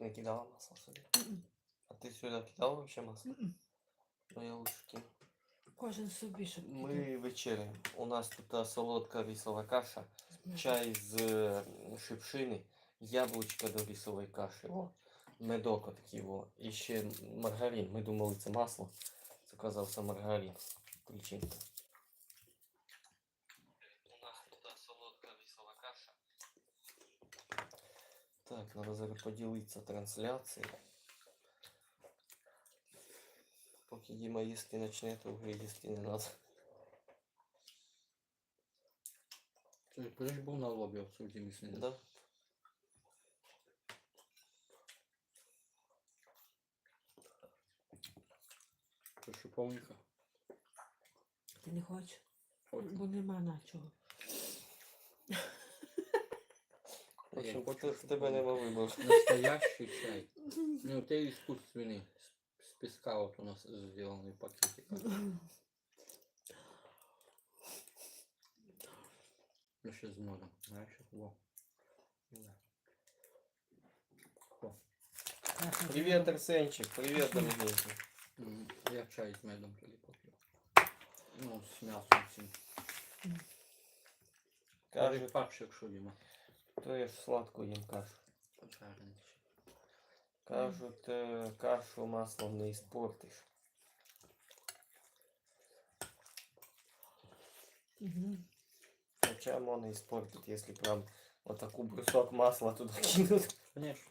Не кидала масло. Мгм. А ти сюди кидала вообще масло? Ну я лучше кину. Кожен собі, щоб. Ми вечеряємо. У нас тут солодка рисова каша, чай з е, шипшини, яблучко до рисової каші. О, медок такий во. І ще маргарин. Ми думали, це масло. Це оказався маргарин. Причинка. У нас тут солодка рисова каша. Так, треба зараз поділитися трансляцією. Поки Діма їсти почне, то вже їсти не треба. Ти ж був на лобі в суді місні. Да? Це шиповника. Ти не хочеш? Бо нема на чого. Хочу, в тебе нема вибору. Настоящий чай. Ну, те искусственный. С песка вот у нас сделанный пакетик. Ну, ще з медом. Знаєш, во. Привет, Арсенчик, привет, дорогенький. м, Я чай з медом тоді поп'ю. Ну, з м'ясом. Кажи Кажуть, фарш, якщо Діма. То я ж сладку їм кашу. Поджарений. Кажуть, е, кашу маслом не іспортиш. Мгм. Хоча можна іспортити, якщо прям отаку брусок масла туди кинути. Конечно.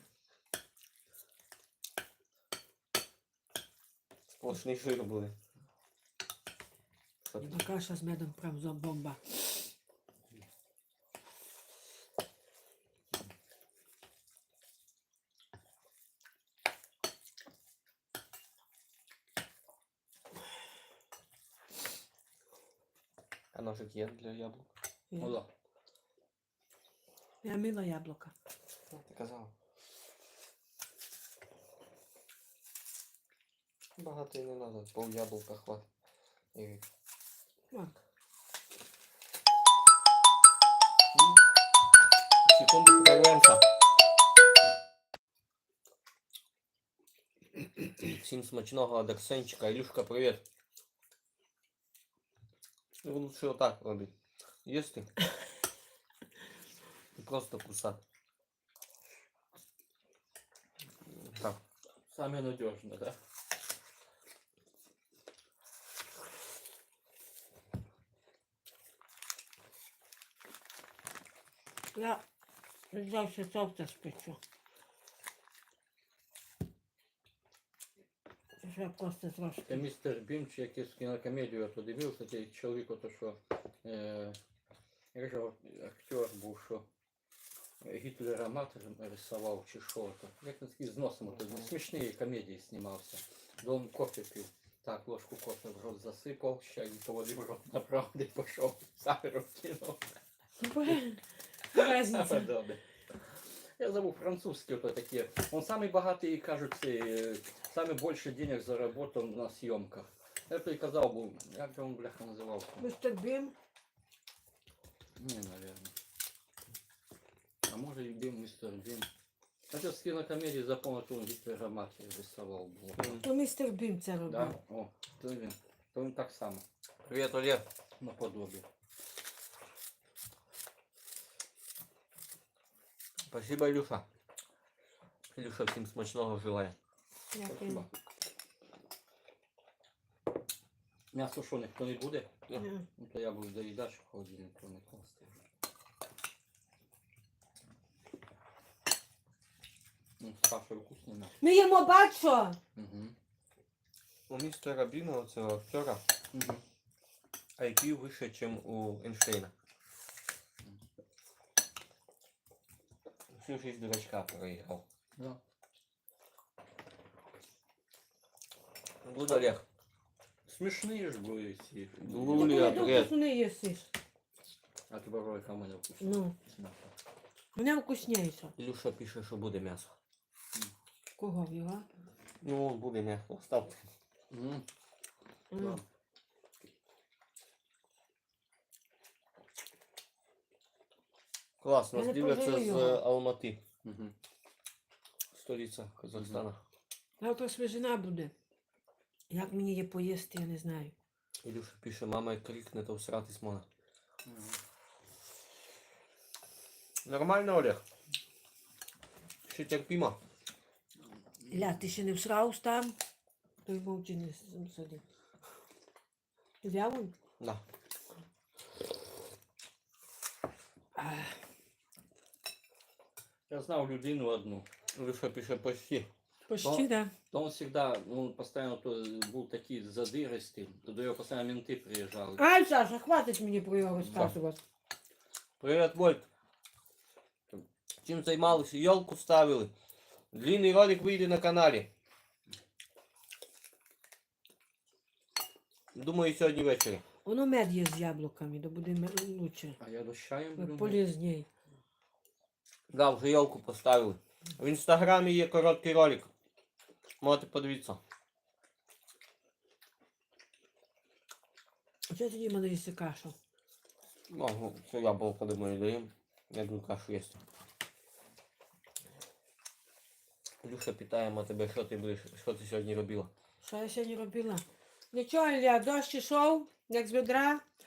Сплошний жир буде. Що ти? Ну, Каша з медом прям за бомба. А ножик є для яблук? Я, Ну да. я мила яблука. Ну, ти казав. Багато і не треба, пол яблука хватить. І Так. Секунду прервемося. Всім смачного Адерсенчика. Ілюшка, привіт. Ну, Лучше отак робити. Їсти. І Просто кусати. Так. Самое надежное, да? Я завжди софта спечу. Ще просто Це містер Бім, чи якийсь кінокомедію я то дивився, цей чоловік, ото що е, як же актер був, що Гітлера мат рисував чи що то. Як він такий з носом, ото, смішні комедії знімався. Дом кофе пив. Так, ложку кофе в рот засипав, ще й поводив рот направо і пішов. Сам розкинув. Разниця. Подобне. Я забыл французский вот такие. Он самый богатый и, кажется, э, самый больше денег заработал на съемках. Я приказал бы, как же он, бляха, назывался? Містер Бім. Не, наверное. А может и Бим, мистер Бим. Хотя с кинокомедии запомнил, что он Гитлера матери рисовал. был. М. То містер Бім це робив. Да? О, то він, то він так само, Привіт, Олег. наподобие. Спасибо, Ілюша. Ілюша всім смачного желає. Дякую. Спасибо. М'ясо що, ніхто не буде? Мгм. Ну, то я буду доїдати, що в холодильнику не класти. Ну, з кашею вкусне м'ясо. Ми їмо бачо. Угу. У містера Біна, оцього актера, Угу. IQ вище, ніж у Ейнштейна. Всю жизнь дурачка проіграв. Да. Буду Олег. Смішні ж були ці. Луля, Ти привіт. не їсиш. А тебе ролика в мене вкусно. Ну, мене вкусніше. Ілюша пише, що буде м'ясо. Кого його? Ну, буде м'ясо. Ставте. Угу. М. Клас, Я не дивляться з Алмати. Угу. столиця Казахстана. Завтра свіжина буде. Як мені є поїсти, я не знаю. Ілюша пише, мама як крикне, то всратись можна. Нормально, Олег? Ще терпімо. Ля, ти ще не всрав там? Той мовчи не с- сиди. Взяв він? Да. Я знав людину одну. Ілюша пише почти. Почти, да. То он всегда, ну, постоянно то був такий задиристий, до його постійно менти приїжджали. Ай, Саша, хватить мені про його розказувати. Привет, Вольт. Чим займалися? Йолку ставили. Длинний ролик вийде на каналі. Думаю, сьогодні ввечері. Воно мед є з яблуками, то буде ме- лучше. А я до чаєм Як люблю. Да, вже йолку поставили. В інстаграмі є короткий ролик. Можете подивитися. Чого тоді мене їсти кашу? Ну, це яблуко думаю, даємо. Я буду кашу їсти. Люша питаємо тебе, що ти будеш, що ти сьогодні робила? Що я сьогодні робила? Нічого, Ілля, дощ ішов, як з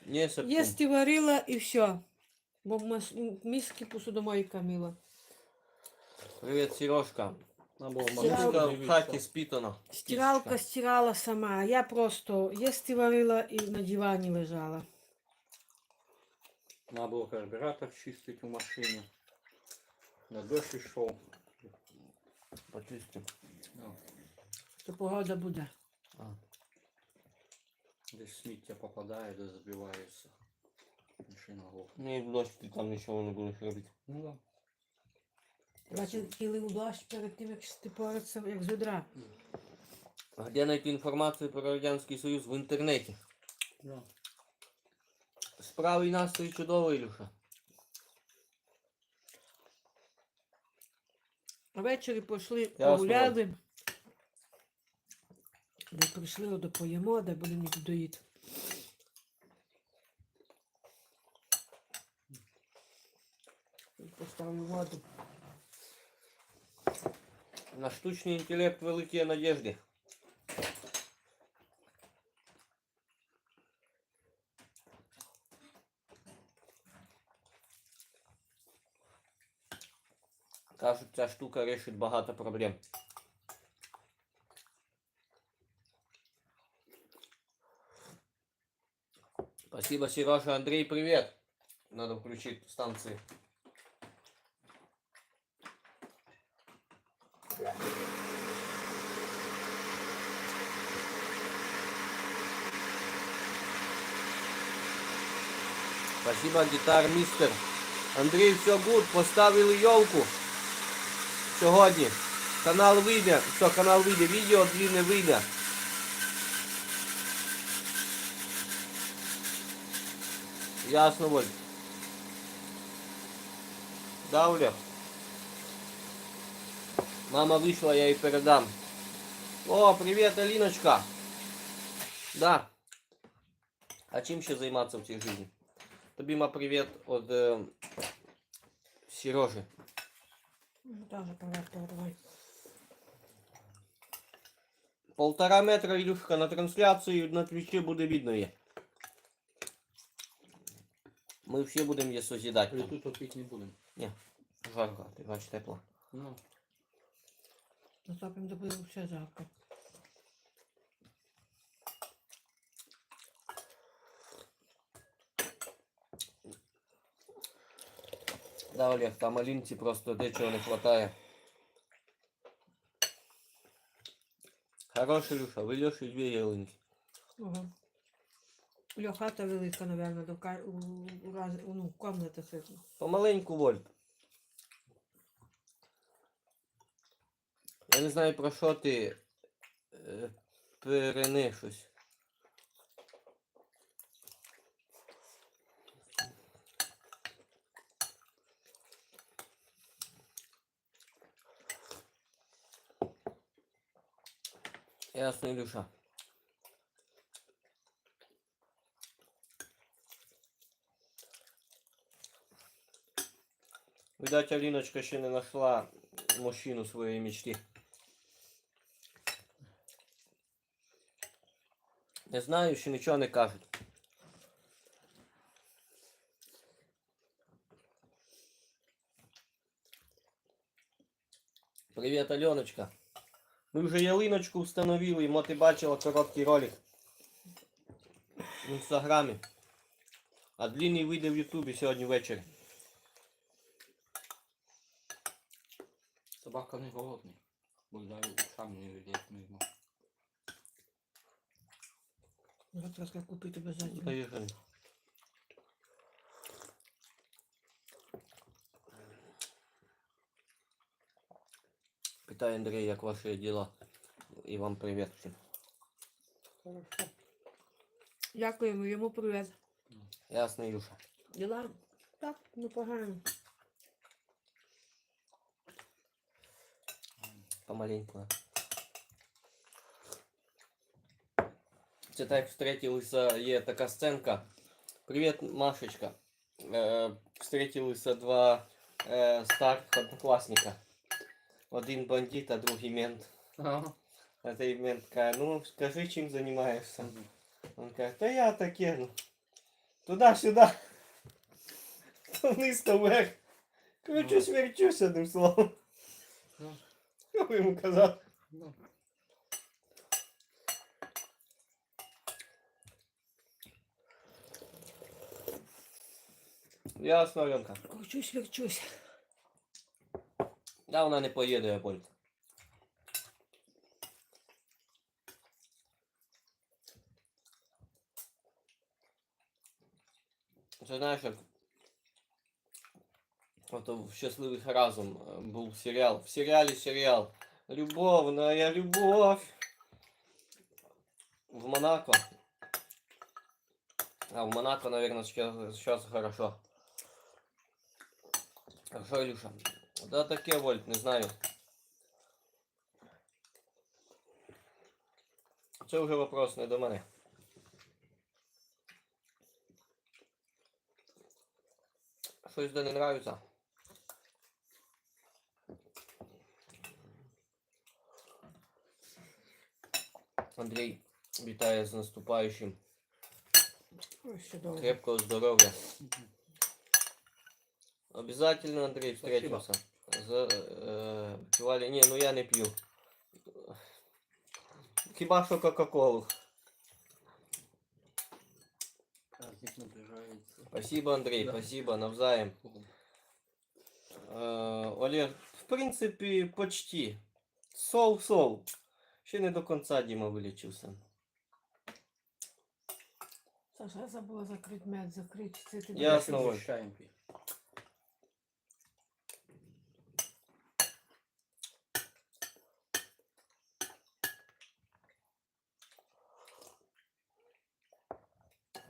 Ні, Септим. їсти варила і все. Бо в мас- миски посудомойка мила. Привіт, Сережка. Нам Мамушка в хаті спітана. Стиралка стирала сама, я просто їсти варила і на дивані лежала. Надо було карбюратор чистити у машині. На дощ йшов. Почистим. Ну, То погода буде. А. десь сміття попадає, де забивається. Машина глохне. Ні, в дощ ти там нічого не будеш робити. Ну да. Бачив, кілив дощ перед тим, як стипориться, як з ведра. А де знайти інформацію про Радянський Союз в інтернеті? Да. Справи і настрій чудовий, Ілюша. Ввечері пішли, Ясно, погуляли. Де прийшли, до поїмо, де будемо їх доїти. Поставлю воду. На штучний інтелект великі надіжди. Кажуть, ця штука рішить багато проблем. Спасибо, Сережа. Андрей, привет. Надо включить станции. Спасибо, гітар містер. Андрій, все гуд, поставили йолку. Сьогодні. Канал вийде. Все, канал вийде. Відео длинне вийде. Ясно, Воль. Да, Оля? Мама вийшла, я їй передам. О, привіт, Аліночка. Да. А чим ще займатися в цій житті? Тобі ма привіт від е, Сережи. Ну, Тоже привет передавай. Полтора метра, Ілюшка, на трансляцію на твічі буде видно її. Ми всі будемо її созідати. І там. тут топити не будемо. Жарко, ти бачиш тепло. Ну, Наступимо до буде все жарко. Да, Олег, там Алінці просто дечого не хватає. Хороший Ілюша, ви Льоші дві ялинки. Ага. Льо, хата велика, наверное, до ка... у, у, раз... ну, комната світла. Помаленьку Вольт. Я не знаю про що ти е, перени щось. Ясно, Ілюша. Видать, Аліночка ще не знайшла мужчину своей мечты. Не знаю, ще нічого не кажуть. Привіт, Альоночка. Ми вже ялиночку встановили, мо ти бачила короткий ролик в інстаграмі. А длинний вийде в Ютубі сьогодні ввечері. Собака не голодний. Бо навіть сам не видять мимо. Завтра купити обов'язково. Поїхали. Питає Андрій, як ваші діла? І вам привіт всім. Хорошо. Дякуємо, йому привіт. Ясно, Юша. Діла? Так, непогано. Помаленьку. Це так встретилися, є така сценка. Привіт, Машечка. Е, встретилися два е, старих однокласника. Один бандит, а другий мент. Ага. А той мент каже, ну скажи, чим займаєшся. Он каже, та я таке, ну. Туди-сюди. То вниз, то вверх. Кручусь, верчусь, одним словом. Ну. Ви йому казав? Ну, Ясно, Альонка. Кручусь, верчусь. Да, вона не поїде, я боль. Це знаєш, як ото в щасливих разом е, був серіал. В серіалі серіал. Любовная любовь. В Монако. А в Монако, наверное, сейчас хорошо. Хорошо, Илюша. Да таке, Вольт, не знаю. Це вже вопрос не до мене. Щось де не нравится. Андрій, вітаю з наступаючим. Крепкого здоров'я. Обязательно, Андрей, встретимся. За, э, пивали... Не, ну я не пью. Хіба що Кока-Колу. праздник наближається. Спасибо, Андрей, Да. спасибо, навзаєм. Э, Олег, в принципі, почти. Сол-сол. Ще не до конца Діма вилічився. Саша, я забула закрити мед, закрити. Це ти Я- Ясно, Оль.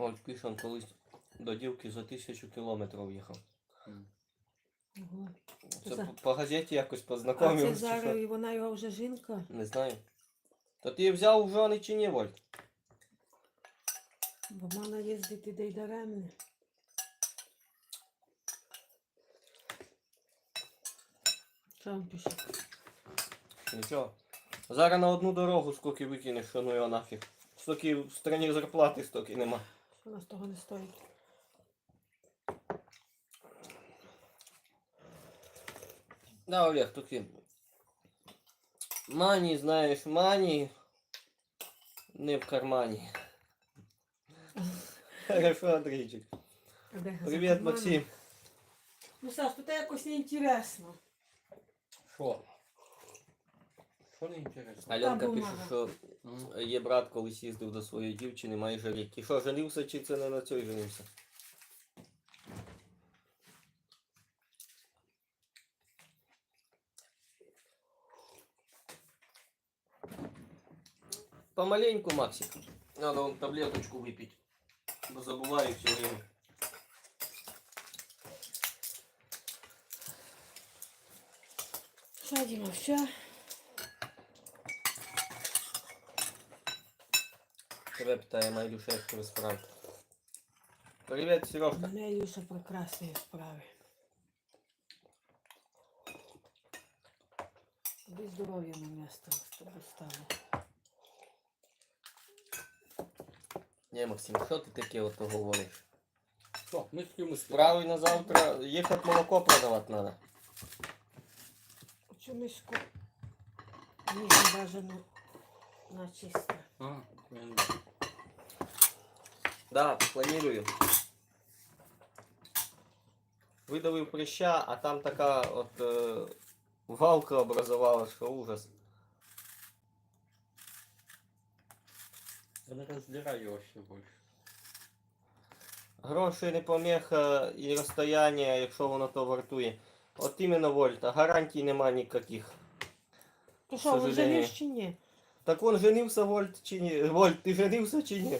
От пішов колись до дівки за тисячу кілометрів їхав. Ого. Це За- по, по газеті якось А це познайомився. зараз і вона його вже жінка. Не знаю. То ти взяв у жони чи ні, Воль? Бо мала їздити де й даремне. Що він пише? Нічого. Зараз на одну дорогу скільки викинеш, що ну його нафіг. Стільки в страні зарплати, стільки нема. Що нас того не стоїть? Да, Олег, тут є. Мані, знаєш, мані не в кармані. Хорошо, Андрійчик. Привіт. Максим. Ну, Саш, тут якось неінтересно. Що? Що не інтересно? Альонка Та пише, бумага. що є брат колись їздив до своєї дівчини майже рік. І що, женився чи це не на цій женився? Помаленьку, Максик. Надо вон таблеточку выпить. Бо забуваю все время. Діма, все? Тебе питає Майдуша, як тебе справи. Привіт, У Сережка. мене Ілюша прекрасні справи. Тобі здоров'я на місто, тобі стало. Ні, Максим, що ти таке ото говориш? Що, миски миски. Правильно завтра їхати молоко продавати треба. Миску ніж бажано на чисто. А. Да, планую. Видавив прища, а там така от е, валка образувалась, що ужас. Я не раздираю еще больше. Гроші не помеха і розстояння, якщо воно то вартує. От іменно вольт, а гарантій нема ніяких. То що, ви сожалению. чи ні? Так он женився вольт чи ні? Вольт, ти женився чи ні?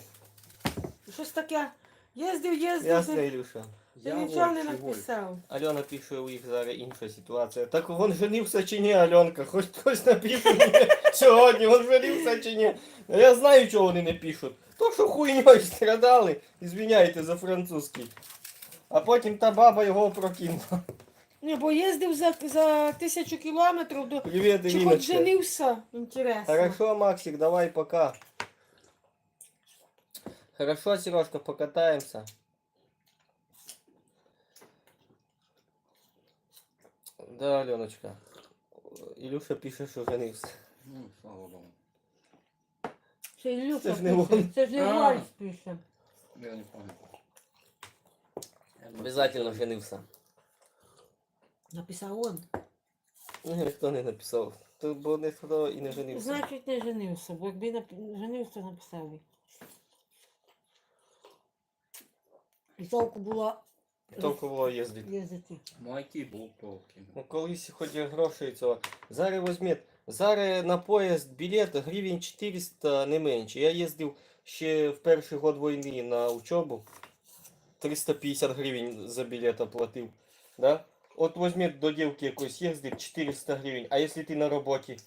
Щось таке. Їздив, їздив, Ясно, ти, Ілюша. ти Я нічого не вольт, чи вольт? написав. Альона пише, у їх зараз інша ситуація. Так він женився чи ні, Альонка? Хоч хтось напише мені сьогодні, він женився чи ні. Я знаю, чого вони не пишуть. То, що хуйньою страдали, звиняйте за французький. А потім та баба його прокинула. Ні, бо їздив за, за тисячу кілометрів до... Привіт, Чи хоч женився? Інтересно. Хорошо, Максик, давай пока. Хорошо, Сережка, покатаемся. Да, Аленочка. Илюша пишет, что женился. Ну, слава богу. Це Ілюша Це ж не пише. він. Це ж не А. Вальс пише. Я не понял. Я думаю, Обязательно женился. Написав он. Ну, ніхто не написав. То бо ніхто і не женився. Значить, не женився, бо якби нап- женився, написав. би. І толку було Тільки було їздити. їздити. Ну, IT був толки. Ну, колись хоч грошей цього. Зараз візьміть. Зараз на поїзд білет гривень 400 не менше. Я їздив ще в перший год війни на учебу. 350 гривень за білет оплатив. Да? От візьміть до дівки якоїсь їздить 400 гривень. А якщо ти на роботі,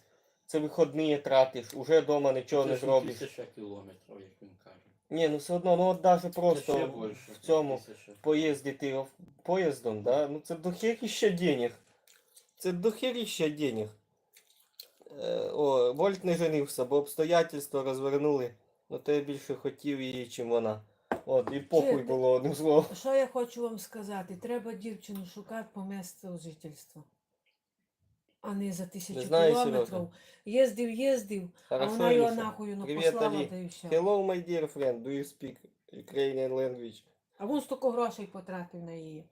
це вихідні тратиш, уже вдома нічого не Це ж зробиш. Тисяча кілометрів, як він каже. Ні, ну все одно, ну от даже ще просто більше. в цьому Тисяча. поїздити в- поїздом, да? ну це дохеріща денег. Це дохеріща денег. Е, о, Вольт не женився, бо обстоятельства розвернули. Ну то я більше хотів її, чим вона. От, і похуй Чи- було одним словом. Що я хочу вам сказати? Треба дівчину шукати по місцю жительства. А не за тисячу Не знаю, кілометрів. Сережа. Їздив, їздив, а Хорошо, вона його Ілюша. нахуй ну, Привіт, послала Алі. та і все. Hello, my dear friend, do you speak Ukrainian language? А він стільки грошей потратив на її.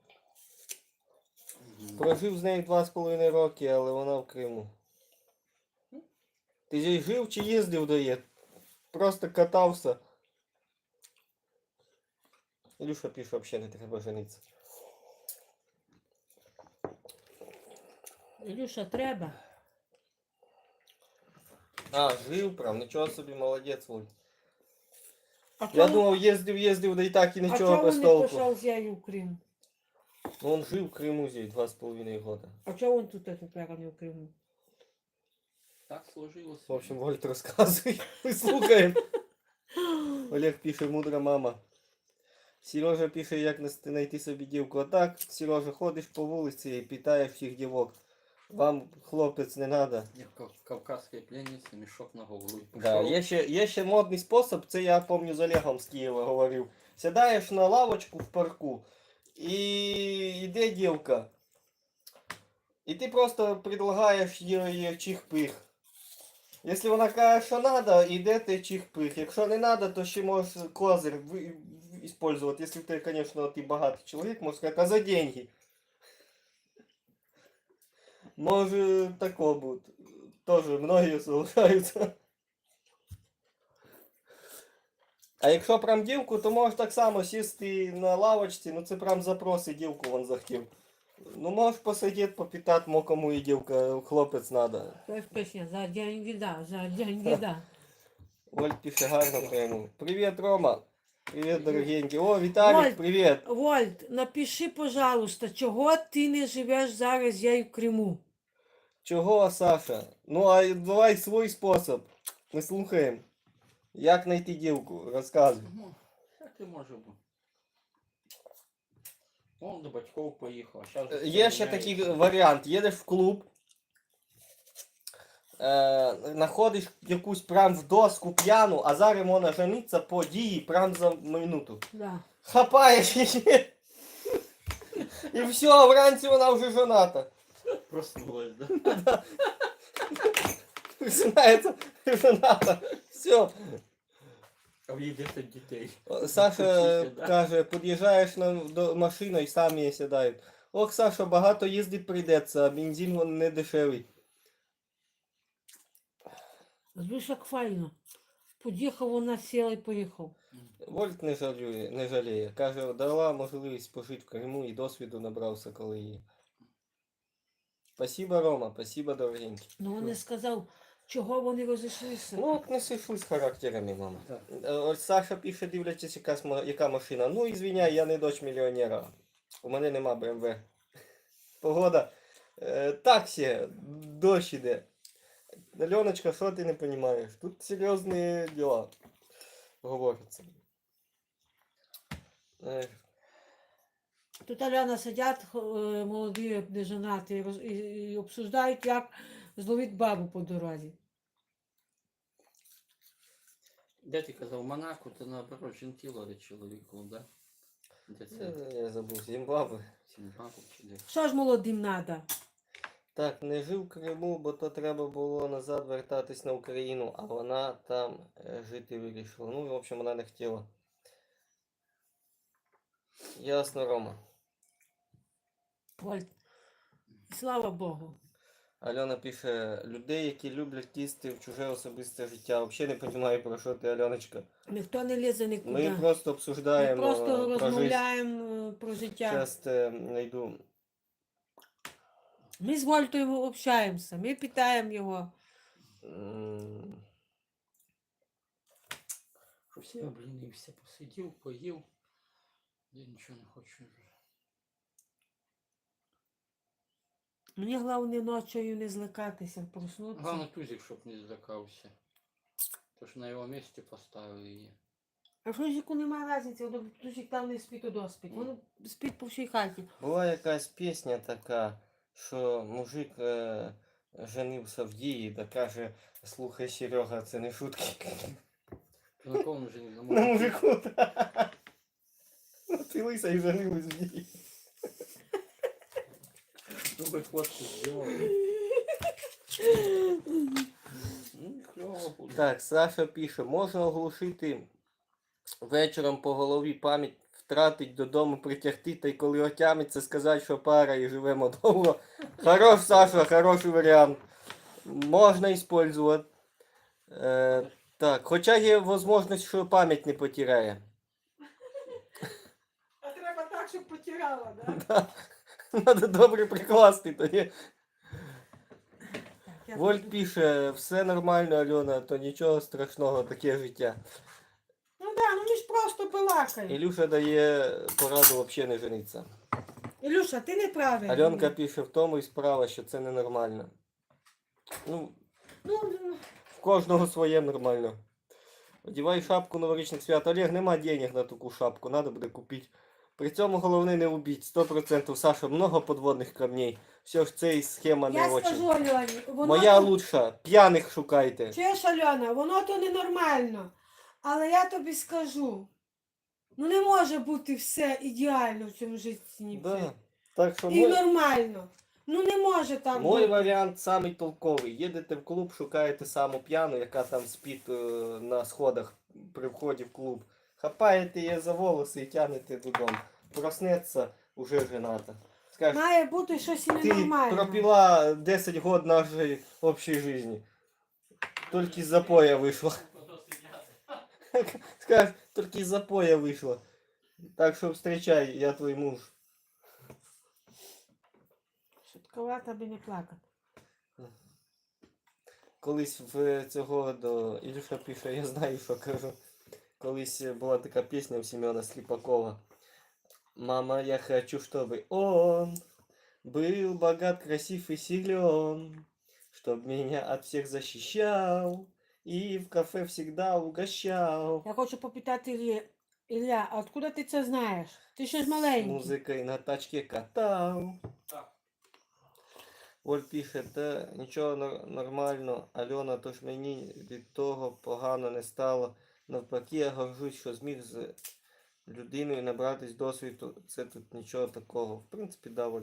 Прожив з нею два з половиною роки, але вона в Криму. Ти ж жив чи їздив до її? Просто катався. Ілюша пише, взагалі не треба жениться. Ілюша, треба. А, жив прям, нічого собі, молодець, Вуль. А Я чому- думав, їздив, їздив, да і так і а нічого чому без не толку. пішов з в Крим? Ну, он жив в Криму зі два з половиною года. А чого він тут тепер а не в Криму? Так сложилось. В общем, Вольт розказує, ми слухаємо. Олег пише, мудра мама. Сережа пише, як нас- знайти собі дівку. А так, Сережа, ходиш по вулиці і питаєш всіх дівок. Вам хлопець не треба. Я в кавказській пленниці мішок на голову. Да, є, ще, є ще модний спосіб, це я пам'ятаю з Олегом з Києва говорив. Сідаєш на лавочку в парку, і йде дівка. І ти просто предлагаєш їй чих-пих. Якщо вона каже, що треба, йде ти чих-пих. Якщо не треба, то ще можеш козир ви- использовать. Якщо ти, звісно, ти багатий чоловік, можеш сказати, а за деньги. Може тако бути. Тоже многие соглашаються. А якщо прям дівку, то можеш так само сісти на лавочці, ну це прям запроси дівку вон захотів. Ну можеш посидіти, попитати, мо кому і дівка, хлопець надо. То є пісня за деньги, да, за деньги, да. Оль пише гарно прямо. Привіт, Рома. Привіт, дорогенький. О, Віталік, Оль. привіт. Вольт, напиши, пожалуйста, чого ти не живеш зараз я в Криму? Чого, Саша? Ну, а давай свій спосіб. Ми слухаємо. Як знайти дівку? Розказуй. Ну, як і може бути. Он до батьків поїхав. щас Є ще такий варіант. Їдеш в клуб, е, знаходиш якусь прям в доску п'яну, а зараз можна жениться по дії прям за минуту. Да. Хапаєш її. І все, вранці вона вже жоната. Проснулась, да? Починається жоната. Все. А в її 10 дітей. Саша да? каже, під'їжджаєш на до машину і самі сідають. Ох, Саша, багато їздити прийдеться, а бензин вон не дешевий. Як файно. Під'їхав, вона сіла і поїхав. Вольт не жаліє, не жаліє. Каже, дала можливість пожити в Криму і досвіду набрався, коли її. Спасибо, Рома, спасибо, дорогенький. Ну вони сказав, чого вони розійшлися. Ну, от не сишлись характерами, мама. Так. Е, Ось Саша пише, дивлячись, яка, яка машина. Ну, ізвиняй, я не дочь мільйонера. У мене нема БМВ. Погода. Е, таксі, дощ іде. Альоночка, що ти не розумієш? Тут серйозні діла. Говоряться. Тут Аляна сидять, е, молоді, не жонаті, і, і, і обсуждають, як зловити бабу по дорозі. Де ти казав, Монако, то наоборот жінки ловить чоловіком, да? Де це? я, забув, Зімбабве. Сімбабу чи де? Що ж молодим треба? Так, не жив в Криму, бо то треба було назад вертатись на Україну, а вона там е, жити вирішила. Ну, в общем, вона не хотіла. Ясно, Рома. Вольт. Слава Богу. Альона пише, людей, які люблять лізти в чуже особисте життя. Взагалі не розумію, про що ти, Альоночка. Ніхто не лізе Ми нікуди. просто Ми просто е, про розмовляємо е, про життя. Зараз знайду. Ми з Вольтою общаємося, ми питаємо його. Що всі облінився, посидів, поїв. Я нічого не хочу. Мені головне ночою не злякатися, проснутися. Главное тузик, щоб не злякався. Тож на його місці поставили її. А що жіку немає різниці, воно тусик там не спить, то доспить. Воно спить по всій хаті. Була якась пісня така, що мужик е, женився в дії, та каже, слухай, Серега, це не шутки. На кому не На мужику. та. Ну, ти лиса і женилась в дії. Ну. Ну, кльово буде. Так, Саша пише, можна оглушити вечором по голові пам'ять, втратить додому, притягти, та й коли отямиться, сказати, що пара і живемо довго. Хорош, Саша, хороший варіант. Можна использовать. Е, так, хоча є можливість, що пам'ять не потеряє. А треба так, щоб потирала, да? Надо добре прикласти тоді. Я Вольт пише, все нормально, Альона, то нічого страшного, таке життя. Ну да, ну ми ж просто балакаємо. Ілюша дає пораду взагалі не жениться. Ілюша, ти неправильний. Альонка пише в тому і справа, що це ненормально. Ну, Ну, ну, в кожного своє нормально. Одівай шапку новорічних свят. Олег, нема денег на таку шапку, треба буде купити. При цьому головне не убіть. 100% Саша, много подводних камней. Все ж це і схема не я очень. скажу Альоні, воно Моя то... лучша. П'яних шукайте. Чуєш, Альона, воно то ненормально. Але я тобі скажу, ну не може бути все ідеально в цьому житті. Да. Так що І мой, нормально. Ну не може так мой бути. варіант самий толковий. Їдете в клуб, шукаєте саму п'яну, яка там спить е, на сходах при вході в клуб. Хапаєте її за волоси і тягнете додому Проснеться, уже жената. Скаже, Має бути щось і Ты ненормально. пропила 10 год нашей общей жизни. Только из запоя вышла. Скажешь, только из запоя вышла. Так что встречай, я твой муж. Шутковато би не плакати. Колись в цього до Ілюша пише, я знаю, що кажу. Колись була така пісня у Семена Сліпакова. Мама, я хочу, чтобы он был богат, красив и силен, чтоб меня от всех защищал и в кафе всегда угощал. Я хочу попитати Ілля, Ілля, а откуда ти це знаєш? Ти ще ж С маленький. музыкой на тачке катал. Так. Оль пише, та нічого нор- нормально, Альона, тож мені від того погано не стало. Навпаки, я горжусь, що зміг з людиною набратись досвіду. Це тут нічого такого. В принципі, да, Оль.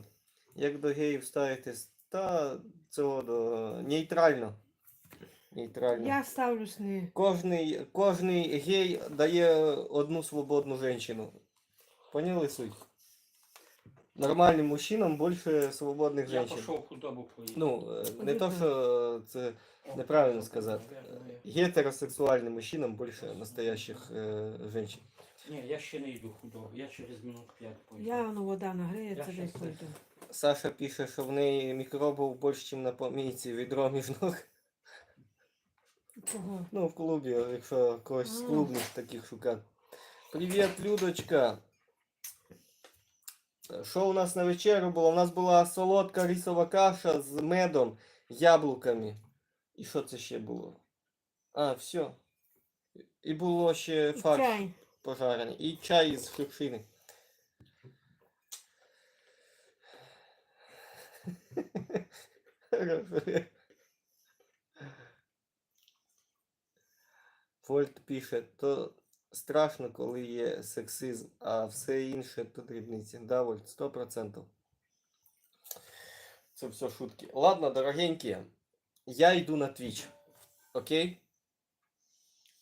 Як до геїв ставитись, та цього до нейтрально. Нейтрально. Я ставлюсь не. Кожний, кожний гей дає одну свободну женщину. Поняли суть? Нормальним мужчинам більше свободних Я женщин. пошел худобу поїсти. Ну, е, не то, що це неправильно сказати. Гетеросексуальним мужчинам більше настоящих е, женщин. Ні, я ще не йду худобу, я через минут 5 поїду. Я ну вода нагреється, Я щас пойду. Саша пише, що в неї мікробів більше, ніж на помійці відро між ног. Кого? Ну, в клубі, якщо когось з А. клубних таких шукати. Привіт, Людочка. Що у нас на вечерю було? У нас була солодка рисова каша з медом, яблуками. І що це ще було? А, все. І було ще І фарш Чай. Пожарений. І чай з шипшини. Фольт пише, то страшно, коли є сексизм, а все інше то дрібниці. Да, Вольт, 100%. Це все шутки. Ладно, дорогенькі, я йду на Twitch. Окей?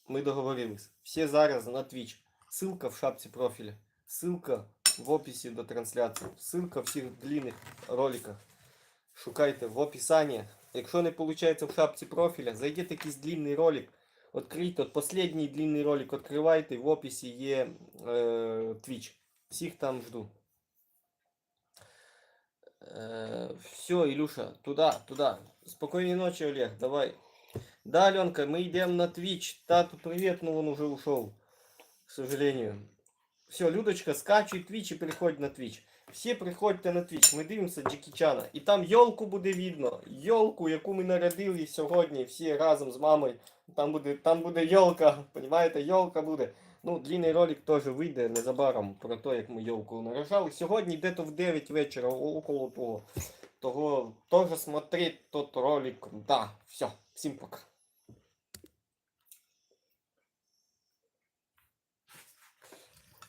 Ми договорились. Всі зараз на Twitch. Ссылка в шапці профіля. Ссылка в описі до трансляції. Ссылка в всіх длинних роликах. Шукайте в описанні. Якщо не виходить в шапці профіля, зайдіть якийсь длинний ролик. Відкрийте, от последній длинний ролик відкривайте, в описі є е, Twitch. Всіх там жду. Е, все, Ілюша, туди, туди. Спокійної ночі, Олег, давай. Да, Аленка, мы идем на Twitch. Тату, привет, но он уже ушел. Сожалению. Все, Людочка, скачуй Twitch и переходь на Twitch. Всі приходьте на Twitch, ми дивимося Джекі Чана. І там йолку буде видно. Йолку, яку ми нарядили сьогодні всі разом з мамою. Там буде, там буде йолка, понімаєте, йолка буде. Ну, длинний ролик теж вийде незабаром про те, як ми йолку наряжали. Сьогодні десь в 9 вечора, около того. Того теж смотреть тот ролик. Да, все, всім пока.